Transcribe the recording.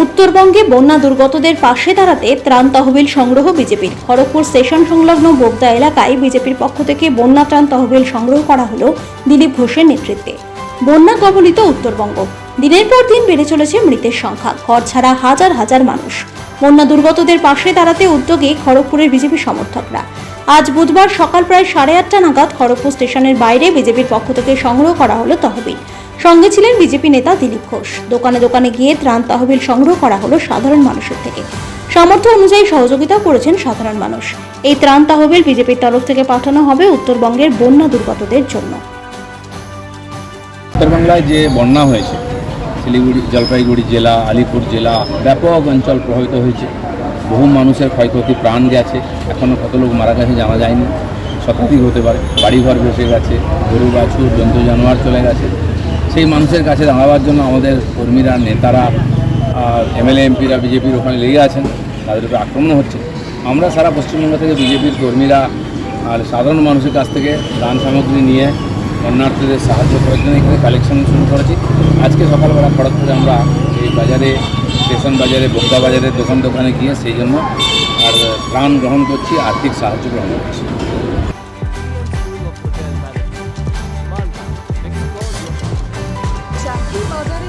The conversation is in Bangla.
উত্তরবঙ্গে বন্যা দুর্গতদের পাশে দাঁড়াতে ত্রাণ তহবিল সংগ্রহ বিজেপির খড়গপুর স্টেশন সংলগ্ন বোগদা এলাকায় বিজেপির পক্ষ থেকে বন্যা ত্রাণ তহবিল সংগ্রহ করা হল দিলীপ ঘোষের নেতৃত্বে। বন্যা কবলিত উত্তরবঙ্গ। দিনের পর দিন বেড়ে চলেছে মৃতের সংখ্যা। ঘর ছাড়া হাজার হাজার মানুষ। বন্যা দুর্গতদের পাশে দাঁড়াতে উদ্যোগে খড়গপুরের বিজেপি সমর্থকরা। আজ বুধবার সকাল প্রায় সাড়ে আটটা নাগাদ খড়গপুর স্টেশনের বাইরে বিজেপির পক্ষ থেকে সংগ্রহ করা হলো তহবিল। সঙ্গে ছিলেন বিজেপি নেতা দিলীপ ঘোষ। দোকানে দোকানে গিয়ে ত্রাণ তহবিল সংগ্রহ করা হলো সাধারণ মানুষের থেকে। সামর্থ্য অনুযায়ী সহযোগিতা করেছেন সাধারণ মানুষ। এই ত্রাণ তহবিল বিজেপির তরফ থেকে পাঠানো হবে উত্তরবঙ্গের বন্যা দুর্গতদের জন্য। উত্তরবাংলায় যে বন্যা হয়েছে শিলিগুড়ি, জলপাইগুড়ি জেলা, আলিপুর জেলা ব্যাপক অঞ্চল প্রভাবিত হয়েছে। বহু মানুষের ক্ষয়ক্ষতি প্রাণ গেছে। এখনও কত লোক মারা গেছে জানা যায়নি। শতাধিক হতে পারে। বাড়িঘর ভেসে গেছে, গরু, বাছুর, জন্তু, জানোয়ার চলে গেছে। সেই মানুষের কাছে দাঁড়াবার জন্য আমাদের কর্মীরা, নেতারা এমএলএ, এমপিরা, বিজেপির ওখানে লেগে আছেন। তাদের উপরে আক্রমণ হচ্ছে। আমরা সারা পশ্চিমবঙ্গ থেকে বিজেপির কর্মীরা আর সাধারণ মানুষের কাছ থেকে দান সামগ্রী নিয়ে বন্যার্থীদের সাহায্য করার জন্য এখানে কালেকশন শুরু করেছি। আজকে সকালবেলা খড়গপুরে আমরা এই বাজারে, স্টেশন বাজারে, বোগদা বাজারে দোকান দোকানে গিয়ে সেই জন্য আর ত্রাণ গ্রহণ করছি, আর্থিক সাহায্য গ্রহণ করছি। চাকরি বাজারে